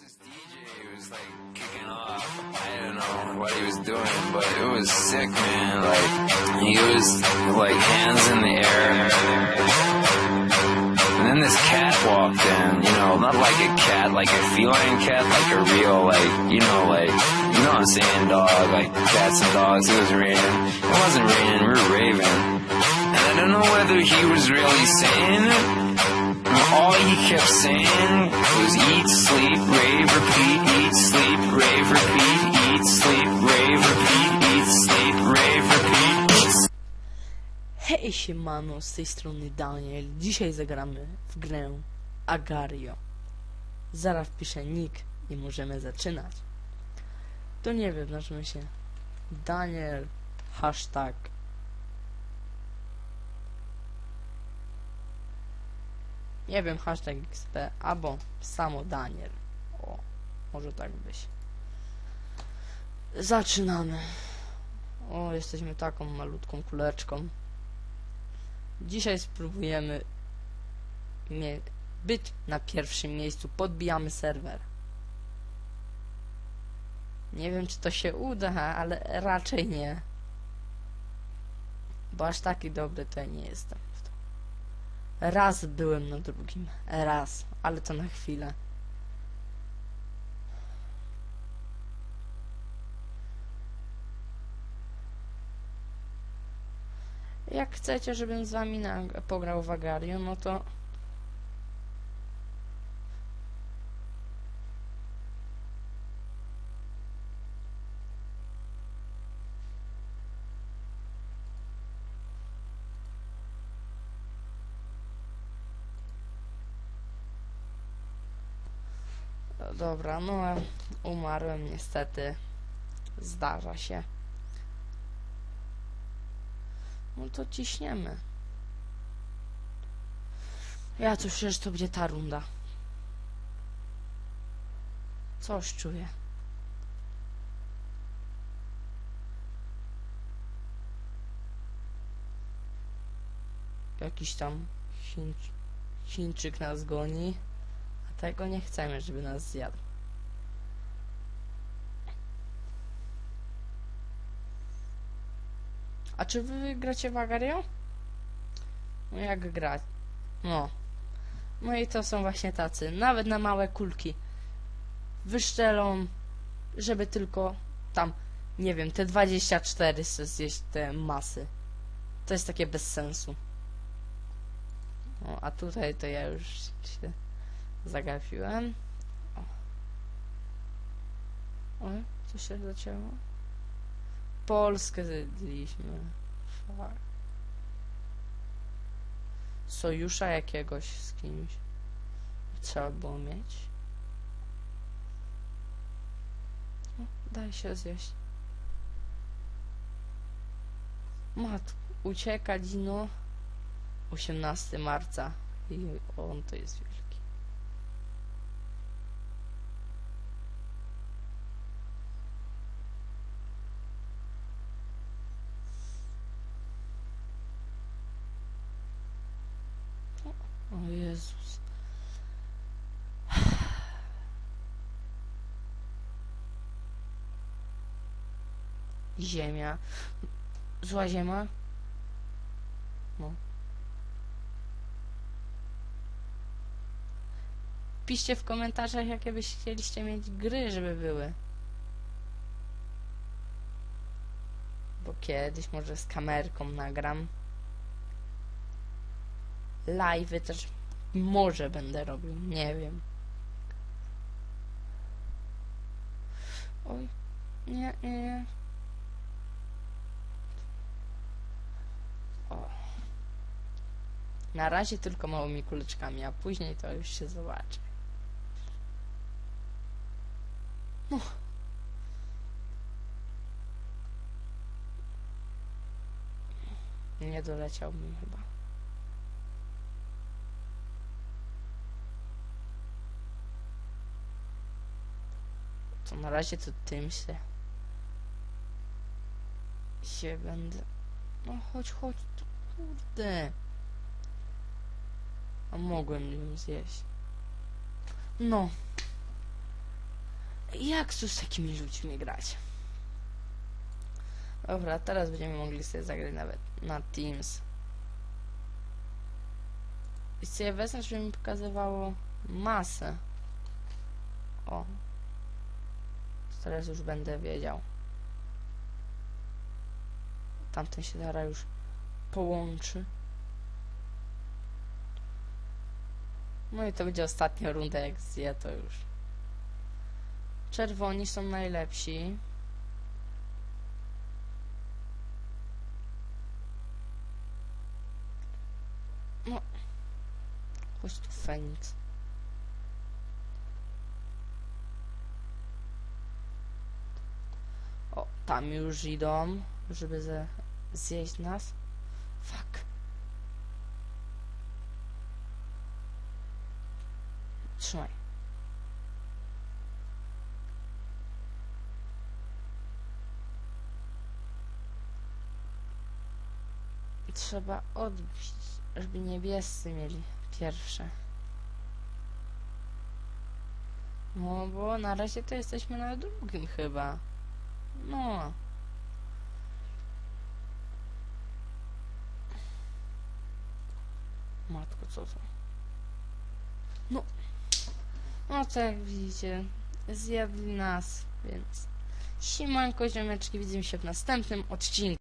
this DJ was like kicking off. I don't know what he was doing, but it was sick, man. Like he was like hands in the air. And then this cat walked in, you know, not like a cat, like a feline cat, like a real, like, you know, like, you know what I'm saying, dog, like cats and dogs. It was raining. It wasn't raining, we were raving. And I don't know whether he was really saying it, all he kept saying was eat, sleep, rave, repeat, eat, sleep, rave, repeat, eat, sleep, rave, repeat, eat, sleep, rave, repeat, eat, Hej siemano, z tej strony Daniel. Dzisiaj zagramy w grę Agario. Zaraz wpiszę nick i możemy zaczynać. To nie wiem, nazywa się Daniel hashtag Nie wiem, hashtag XP albo samo Daniel. O, może tak być. Zaczynamy. O, jesteśmy taką malutką kuleczką. Dzisiaj spróbujemy być na pierwszym miejscu. Podbijamy serwer. Nie wiem, czy to się uda, ale raczej nie. Bo aż taki dobry to ja nie jestem. Raz byłem na drugim. Raz, ale to na chwilę. Jak chcecie, żebym z wami pograł w Agario, no to Dobra, no umarłem niestety. Zdarza się. No to ciśniemy. Ja czuję, że to będzie ta runda. Coś czuję. Jakiś tam Chiń, Chińczyk nas goni, tego nie chcemy, żeby nas zjadł. A czy wy gracie w Agario? No jak grać? No. No i to są właśnie tacy. Nawet na małe kulki. Wyszczelą, żeby tylko tam, nie wiem, te 24 se zjeść te masy. To jest takie bez sensu. No, a tutaj to ja już się zagapiłem. O, co się zacięło? Polskę zjedliśmy. Sojusza jakiegoś z kimś. Trzeba było mieć. O, daj się zjeść. Mat, uciekać no. 18 marca. I on to jest wielki. O Jezus. Ziemia. Zła ziemia. No. Piszcie w komentarzach, jakie byście chcieliście mieć gry, żeby były. Bo kiedyś może z kamerką nagram. Live'y też może będę robił, nie wiem. Oj, nie, nie, nie. O. Na razie tylko małymi kuleczkami, a później to już się zobaczy. No. Nie doleciałbym chyba. To na razie to tym się się będę no chodź, chodź tu, kurde a mogłem ją zjeść no Jak tu z takimi ludźmi grać? Dobra, teraz będziemy mogli sobie zagrać nawet na Teams. I sobie wezmę, żeby mi pokazywało masę. O. Teraz już będę wiedział. Tamten się zaraz już połączy. No i to będzie ostatnia runda, jak zje to już. Czerwoni są najlepsi. No. Chodź tu, Feniks. O, tam już idą, żeby ze, zjeść nas. Fuck. Trzymaj. Trzeba odbić, żeby niebiescy mieli pierwsze. No, bo na razie to jesteśmy na drugim chyba. No. Matko, co to? No. No to jak widzicie, zjadli nas, więc... Simanko, ziomeczki, widzimy się w następnym odcinku.